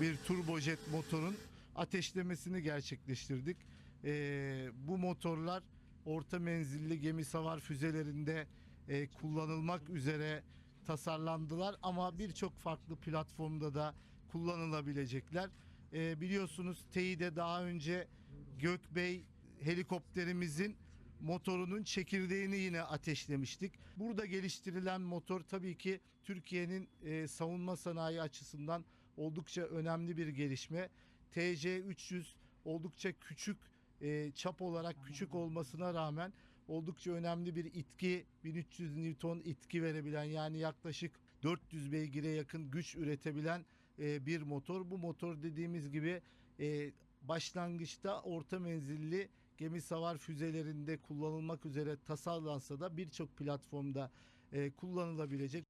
bir turbojet motorun ateşlemesini gerçekleştirdik. Ee, bu motorlar orta menzilli gemi savar füzelerinde e, kullanılmak üzere tasarlandılar ama birçok farklı platformda da kullanılabilecekler. Ee, biliyorsunuz TEİ'de daha önce Gökbey helikopterimizin motorunun çekirdeğini yine ateşlemiştik. Burada geliştirilen motor tabii ki Türkiye'nin e, savunma sanayi açısından oldukça önemli bir gelişme. TC300 oldukça küçük e, çap olarak küçük olmasına rağmen oldukça önemli bir itki 1300 Newton itki verebilen yani yaklaşık 400 beygire yakın güç üretebilen e, bir motor. Bu motor dediğimiz gibi e, başlangıçta orta menzilli gemi savar füzelerinde kullanılmak üzere tasarlansa da birçok platformda e, kullanılabilecek